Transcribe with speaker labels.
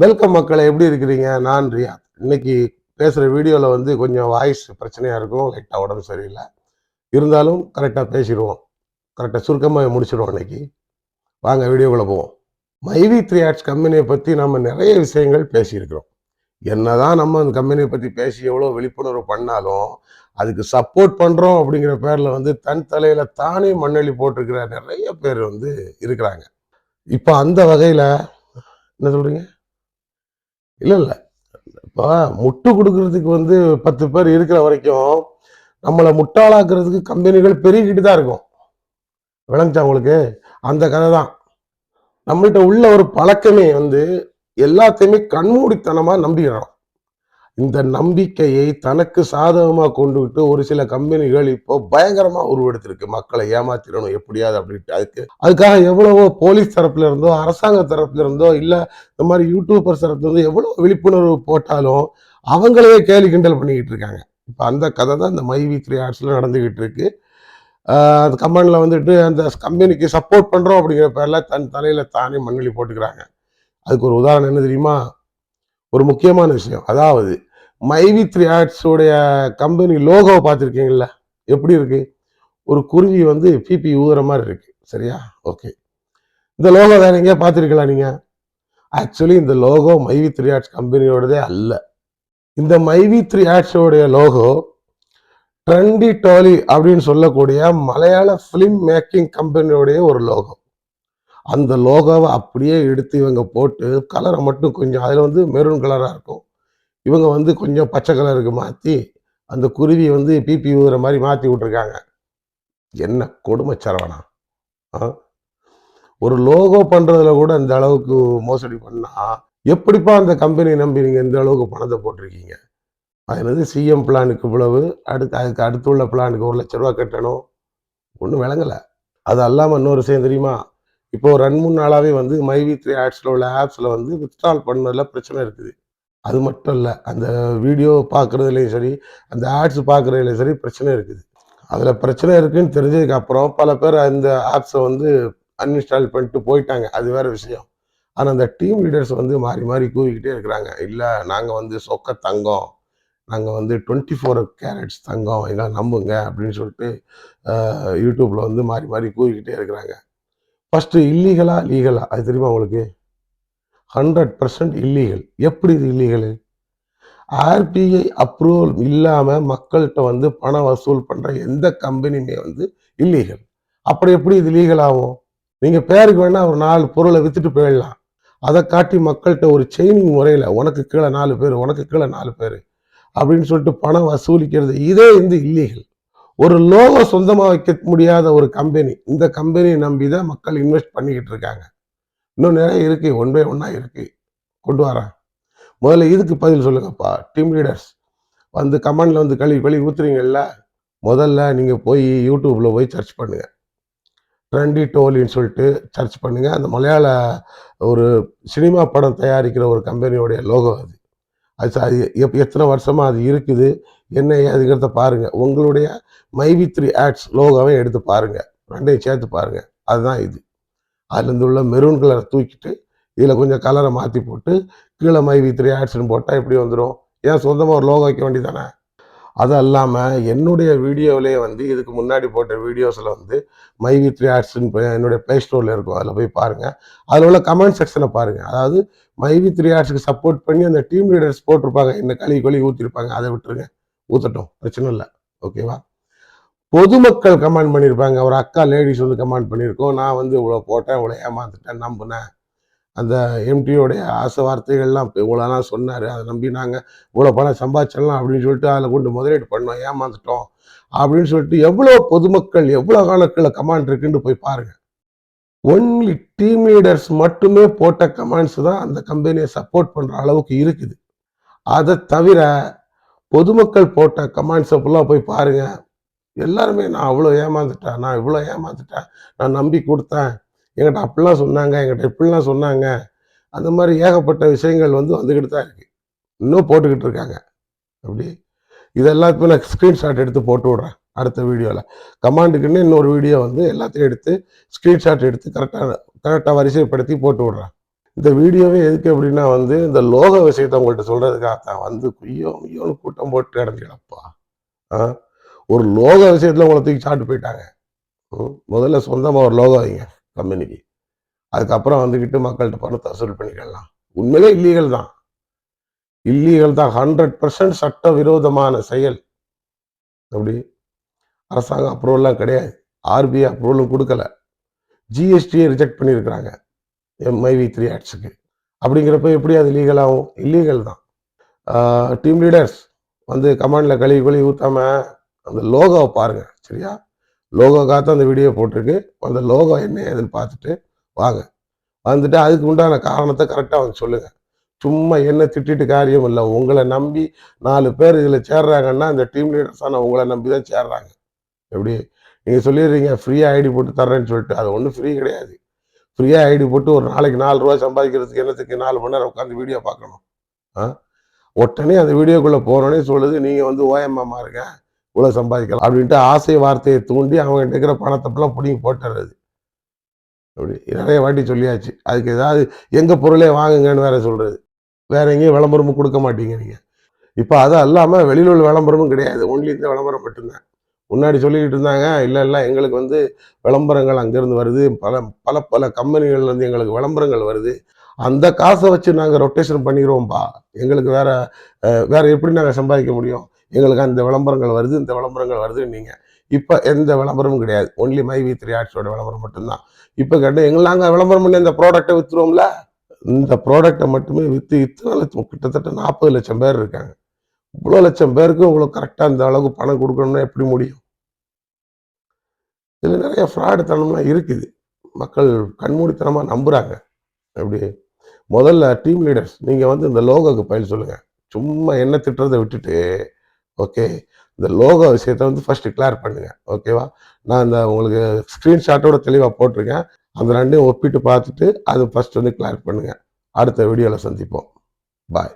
Speaker 1: Welcome மக்களை எப்படி இருக்கிறீங்க? நான் ரியாத். இன்னைக்கு பேசுகிற வீடியோவில் வந்து கொஞ்சம் வாய்ஸ் பிரச்சனையாக இருக்கும் லைட்டாக உடம்பு சரியில்லை. இருந்தாலும் கரெக்டாக பேசிடுவோம். கரெக்டாக சுருக்கமாக முடிச்சிடுவோம் இன்னைக்கு. வாங்க வீடியோக்குள்ளே போவோம். மைவி த்ரீ ஆர்ட்ஸ் கம்பெனியை பற்றி நம்ம நிறைய விஷயங்கள் பேசியிருக்கிறோம். என்னதான் நம்ம அந்த கம்பெனியை பற்றி பேசி எவ்வளோ விழிப்புணர்வு பண்ணாலும் அதுக்கு சப்போர்ட் பண்ணுறோம் அப்படிங்கிற பேரில் வந்து தன் தலையில் தானே மண்ணெளி போட்டிருக்கிற நிறைய பேர் வந்து இருக்கிறாங்க. இப்போ அந்த வகையில் என்ன சொல்கிறீங்க இல்லை இல்லை. இப்போ முட்டு கொடுக்கறதுக்கு வந்து பத்து பேர் இருக்கிற வரைக்கும் நம்மளை முட்டாளாக்குறதுக்கு கம்பெனிகள் பெருகிட்டு தான் இருக்கும். விளங்குச்சா உங்களுக்கு? அந்த கதை தான். நம்மள்கிட்ட உள்ள ஒரு பழக்கமே வந்து எல்லாத்தையுமே கண்மூடித்தனமாக நம்பிடுறோம் இந்த நம்பிக்கையை தனக்கு சாதகமா கொண்டுகிட்டு ஒரு சில கம்பெனிகள் இப்போ பயங்கரமாக உருவெடுத்திருக்கு. மக்களை ஏமாத்திடணும் எப்படியாவது அப்படின்ட்டு. அதுக்கு அதுக்காக எவ்வளவோ போலீஸ் தரப்புல இருந்தோ அரசாங்க தரப்புல இருந்தோ இல்லை இந்த மாதிரி யூடியூபர் தரப்புல இருந்தோ எவ்வளோ விழிப்புணர்வு போட்டாலும் அவங்களே கேலி கிண்டல் பண்ணிக்கிட்டு இருக்காங்க. இப்போ அந்த கதை தான் இந்த மைவி த்ரீ ஆர்ட்ஸில் நடந்துக்கிட்டு இருக்கு. அந்த கம்பெனியில் வந்துட்டு அந்த கம்பெனிக்கு சப்போர்ட் பண்ணுறோம் அப்படிங்கிற பேரில் தன் தலையில் தானே மண்ணெளி போட்டுக்கிறாங்க. அதுக்கு ஒரு உதாரணம் என்ன தெரியுமா? ஒரு முக்கியமான விஷயம். அதாவது மைவி த்ரீ ஆர்ட்ஸோடைய கம்பெனி லோகோவை பார்த்துருக்கீங்களா எப்படி இருக்கு? ஒரு குருவி வந்து பிபி ஊதுற மாதிரி இருக்கு. சரியா? ஓகே இந்த லோகோ தான் எங்கேயா பார்த்துருக்கலாம் நீங்க? ஆக்சுவலி இந்த லோகோ மைவி த்ரீ ஆர்ட்ஸ் கம்பெனியோடதே அல்ல. இந்த மைவி த்ரீ ஆர்ட்ஸோடைய லோகோ ட்ரெண்டி டாலி அப்படின்னு சொல்லக்கூடிய மலையாள ஃபிலிம் மேக்கிங் கம்பெனியோடைய ஒரு லோகோ அந்த லோகோவை அப்படியே எடுத்து இவங்க போட்டு கலரை மட்டும் கொஞ்சம் அதில் வந்து மெரூன் கலராக இருக்கும். இவங்க வந்து கொஞ்சம் பச்சை கலருக்கு மாற்றி அந்த குருவி வந்து பிபி ஊதுற மாதிரி மாற்றி விட்ருக்காங்க என்ன கொடுமை சரவணா ஆ? ஒரு லோகோ பண்ணுறதுல கூட இந்த அளவுக்கு மோசடி பண்ணா எப்படிப்பா அந்த கம்பெனி நம்பி நீங்கள் இந்த அளவுக்கு பணத்தை போட்டிருக்கீங்க? அது என்னது சிஎம் பிளானுக்கு இவ்வளவு அடுத்து அதுக்கு அடுத்துள்ள பிளானுக்கு ஒரு லட்ச ரூபா கட்டணும். ஒன்றும் விளங்கலை. அது அல்லாமல் இன்னொரு விஷயம் தெரியுமா? இப்போ ஒரு ரெண்டு மூணு நாளாகவே வந்து மைவி த்ரீ ஆட்ஸில் உள்ள ஆப்ஸில் வந்து இன்ஸ்டால் பண்ணதில் பிரச்சனை இருக்குது. அது மட்டும் இல்லை அந்த வீடியோ பார்க்குறதுலையும் சரி அந்த ஆட்ஸ் பார்க்குறதுலையும் சரி பிரச்சனை இருக்குது. அதில் பிரச்சனை இருக்குதுன்னு தெரிஞ்சதுக்கு அப்புறம் பல பேர் அந்த ஆப்ஸை வந்து அன்இன்ஸ்டால் பண்ணிட்டு போயிட்டாங்க. அது வேறு விஷயம். ஆனால் அந்த டீம் லீடர்ஸ் வந்து மாறி மாறி கூவிக்கிட்டே இருக்கிறாங்க. இல்லை நாங்கள் வந்து சொக்க தங்கம். நாங்கள் வந்து டுவெண்ட்டி ஃபோர் கேரட்ஸ் தங்கம். எல்லாம் நம்புங்க அப்படின்னு சொல்லிட்டு யூடியூப்பில் வந்து மாறி மாறி கூவிக்கிட்டே இருக்கிறாங்க. ஃபஸ்ட்டு இல்லீகலா லீகலா அது தெரியுமா உங்களுக்கு? ஹண்ட்ரட் பர்சன்ட் இல்லீகல் எப்படி இது இல்லீகல் ஆர்பிஐ அப்ரூவல் இல்லாமல் மக்கள்கிட்ட வந்து பணம் வசூல் பண்ணுற எந்த கம்பெனியுமே வந்து இல்லீகல் அப்புறம் எப்படி இது லீகல் ஆகும்? நீங்கள் பேருக்கு வேணால் ஒரு நாலு பொருளை வித்துட்டு போயிடலாம். அதை காட்டி மக்கள்கிட்ட ஒரு செயினிங் முறையில் உனக்கு கீழே நாலு பேர் உனக்கு கீழே நாலு பேர் அப்படின்னு சொல்லிட்டு பணம் வசூலிக்கிறது இதே வந்து இல்லீகல் ஒரு லோகோ சொந்தமாக வைக்க முடியாத ஒரு கம்பெனி இந்த கம்பெனியை நம்பி தான் மக்கள் இன்வெஸ்ட் பண்ணிக்கிட்டு இருக்காங்க. இன்னும் நிறைய இருக்கு ஒன் பை ஒன்னா இருக்கு. கொண்டு வரேன். முதல்ல இதுக்கு பதில் சொல்லுங்கப்பா. டீம் லீடர்ஸ் வந்து கமெண்டில் வந்து கழுவி கழுவி ஊத்துறீங்கல்ல முதல்ல நீங்கள் போய் யூடியூப்பில் போய் சர்ச் பண்ணுங்கள் ட்ரெண்டி டோலின்னு சொல்லிட்டு சர்ச் பண்ணுங்கள் அந்த மலையாள ஒரு சினிமா படம் தயாரிக்கிற ஒரு கம்பெனியோடைய லோகோ அது. அது அது எப்- எத்தனை வருஷமாக அது இருக்குது என்ன ஏதுங்கிறத பாருங்கள் உங்களுடைய மைவி த்ரீ ஆட்ஸ் லோகோவை எடுத்து பாருங்கள் ரெண்டையும் சேர்த்து பாருங்கள் அதுதான் இது. அதுலேருந்து உள்ள மெரூன் கலரை தூக்கிட்டு இதில் கொஞ்சம் கலரை மாற்றி போட்டு கீழே மைவி த்ரீ ஆட்ஸ்னு போட்டால் எப்படி வந்துடும் ஏன் சொந்தமாக ஒரு லோகோ வைக்க வேண்டியதானே அது அல்லாமல் என்னுடைய வீடியோவிலே வந்து இதுக்கு முன்னாடி போட்ட வீடியோஸில் வந்து மைவி த்ரீ ஆட்ஸ்னு என்னுடைய ப்ளே ஸ்டோரில் இருக்கும். அதில் போய் பாருங்கள் அதில் உள்ள கமெண்ட் செக்ஷனை பாருங்கள் அதாவது மைவி த்ரீ ஆட்ஸுக்கு சப்போர்ட் பண்ணி அந்த டீம் லீடர்ஸ் போட்டிருப்பாங்க. என்ன களி கொலி ஊற்றிருப்பாங்க அதை விட்டுருங்க. ஊற்றட்டும் பிரச்சனை இல்லை. ஓகேவா பொதுமக்கள் கமெண்ட் பண்ணியிருப்பாங்க ஒரு அக்கா லேடிஸ் வந்து கமெண்ட் பண்ணியிருக்கோம் நான் வந்து இவ்வளோ போட்டேன் இவ்வளோ ஏமாந்துட்டேன் நம்பினேன். அந்த எம்டியோடைய ஆசை வார்த்தைகள்லாம் இப்ப இவ்வளோலாம் சொன்னார். அதை நம்பி நாங்கள் இவ்வளோ பணம் சம்பாதிச்சிடலாம் அப்படின்னு சொல்லிட்டு அதில் கொண்டு முதலீடு பண்ணோம். ஏமாந்துட்டோம். அப்படின்னு சொல்லிட்டு எவ்வளோ பொதுமக்கள் எவ்வளோ கணக்கில் கமாண்ட் இருக்குன்னு போய் பாருங்கள் ஒன்லி டீம் லீடர்ஸ் மட்டுமே போட்ட கமாண்ட்ஸ் தான் அந்த கம்பெனியை சப்போர்ட் பண்ணுற அளவுக்கு இருக்குது. அதை தவிர பொதுமக்கள் போட்ட கமாண்ட்ஸை ஃபுல்லாக போய் பாருங்கள் எல்லாருமே நான் அவ்வளோ ஏமாந்துட்டேன் நான் இவ்வளோ ஏமாந்துட்டேன் நான் நம்பி கொடுத்தேன். என்கிட்ட அப்படிலாம் சொன்னாங்க என்கிட்ட இப்படிலாம் சொன்னாங்க. அந்த மாதிரி ஏகப்பட்ட விஷயங்கள் வந்து வந்துக்கிட்டு தான் இருக்குது இன்னும் போட்டுக்கிட்டு இருக்காங்க. அப்படி. இது எல்லாத்துக்குமே நான் ஸ்க்ரீன்ஷாட் எடுத்து போட்டு விட்றேன் அடுத்த வீடியோவில் கமாண்டுக்குன்னு இன்னொரு வீடியோ வந்து எல்லாத்தையும் எடுத்து ஸ்க்ரீன்ஷாட் எடுத்து கரெக்டாக கரெக்டாக வரிசைப்படுத்தி போட்டு விட்றேன். இந்த வீடியோவே எதுக்கு அப்படின்னா வந்து இந்த லோக விஷயத்தை உங்கள்கிட்ட சொல்கிறதுக்காக தான் வந்து குய்யோ ஐயோன்னு கூட்டம் போட்டு கிடந்துடப்பா ஆ? ஒரு லோக விஷயத்தில் உங்களை தூக்கி சாப்பிட்டு போயிட்டாங்க. முதல்ல சொந்தமாக ஒரு லோகம் வைங்க கம்பெனிக்கு அதுக்கப்புறம் வந்துக்கிட்டு மக்கள்கிட்ட பணத்தை வசூல் பண்ணிக்கலாம். உண்மையிலே இல்லீகல் தான். இல்லீகல் தான். ஹண்ட்ரட் பர்சன்ட் சட்ட விரோதமான செயல். அப்படி? அரசாங்கம் அப்ரூவல்லாம் கிடையாது. ஆர்பிஐ அப்ரூவலும் கொடுக்கல. ஜிஎஸ்டியை ரிஜெக்ட் பண்ணியிருக்கிறாங்க. எம்ஐவி த்ரீ ஆக்ட்ஸுக்கு அப்படிங்கிறப்ப எப்படி அது லீகல் ஆகும்? இல்லீகல் தான். டீம் லீடர்ஸ் வந்து கமாண்டில் கழுவி கழுவி ஊற்றாம அந்த லோகோவை பாருங்கள் சரியா? லோகோக்காக தான் அந்த வீடியோ போட்டிருக்கு. அந்த லோகோ என்ன ஏதுன்னு பார்த்துட்டு வாங்க. வந்துட்டு அதுக்கு உண்டான காரணத்தை கரெக்டாக வந்து சொல்லுங்கள் சும்மா என்ன திட்டிட்டு காரியம் இல்லை. உங்களை நம்பி நாலு பேர் இதில் சேர்றாங்கன்னா அந்த டீம் லீடர்ஸான உங்களை நம்பி தான் சேர்றாங்க. எப்படி? நீங்கள் சொல்லிடுறீங்க ஃப்ரீயாக ஐடி போட்டு தர்றேன்னு சொல்லிட்டு. அது ஒன்றும் ஃப்ரீ கிடையாது. ஃப்ரீயாக ஐடி போட்டு ஒரு நாளைக்கு நாலு ரூபா சம்பாதிக்கிறதுக்கு என்னத்துக்கு நாலு மணி நேரம் உட்காந்து வீடியோ பார்க்கணும். ஆ? உடனே அந்த வீடியோக்குள்ளே போகிறோன்னே சொல்லுது நீங்கள் வந்து ஓஎம்மா இருங்க இவ்வளோ சம்பாதிக்கலாம் அப்படின்ட்டு ஆசை வார்த்தையை தூண்டி அவங்க இருக்கிற பணத்தப்பெல்லாம் பிடிங்கி போட்டுறது. அப்படி நிறைய வாட்டி சொல்லியாச்சு. அதுக்கு ஏதாவது எங்கள் பொருளே வாங்குங்கன்னு வேற சொல்கிறது வேற எங்கேயும் விளம்பரமும் கொடுக்க மாட்டீங்க நீங்கள் இப்போ அது அல்லாமல் வெளியில் உள்ள விளம்பரமும் கிடையாது. ஒன்லி இந்த விளம்பரம் மட்டும்தான். முன்னாடி சொல்லிக்கிட்டு இருந்தாங்க இல்லை இல்லை எங்களுக்கு வந்து விளம்பரங்கள் அங்கேருந்து வருது. பல பல பல கம்பெனிகள்லேருந்து எங்களுக்கு விளம்பரங்கள் வருது. அந்த காசை வச்சு நாங்கள் ரொட்டேஷன் பண்ணிக்கிறோம்ப்பா எங்களுக்கு வேற வேற எப்படி நாங்கள் சம்பாதிக்க முடியும்? எங்களுக்கு அந்த விளம்பரங்கள் வருது இந்த விளம்பரங்கள் வருது நீங்கள் இப்போ எந்த விளம்பரமும் கிடையாது. ஒன்லி மை வி த்ரீ ஆட்ஸோட விளம்பரம் மட்டும்தான். இப்போ கேட்டால் எங்களை நாங்கள் விளம்பரம் பண்ணி இந்த ப்ராடக்ட்டை விற்றுருவோம்ல இந்த ப்ராடக்ட்டை மட்டுமே விற்று இத்தனை லட்சம் கிட்டத்தட்ட நாற்பது லட்சம் பேர் இருக்காங்க. இவ்வளோ லட்சம் பேருக்கு உங்களுக்கு கரெக்டாக அந்த அளவுக்கு பணம் கொடுக்கணும்னா எப்படி முடியும்? இதில் நிறைய ஃப்ராடு தனம்லாம் இருக்குது. மக்கள் கண்மூடித்தனமாக நம்புகிறாங்க அப்படி. முதல்ல டீம் லீடர்ஸ் நீங்கள் வந்து இந்த லோகோக்கு பயில் சொல்லுங்கள் சும்மா என்ன திட்டுறதை விட்டுட்டு ஓகே இந்த லோகோ விஷயத்தை வந்து ஃபர்ஸ்ட் கிளியர் பண்ணுங்கள் ஓகேவா நான் இந்த உங்களுக்கு ஸ்க்ரீன்ஷாட்டோட தெளிவாக போட்டிருக்கேன். அந்த ரெண்டையும் ஒப்பிட்டு பார்த்துட்டு அது ஃபர்ஸ்ட் வந்து கிளியர் பண்ணுங்கள் அடுத்த வீடியோவில் சந்திப்போம். பாய்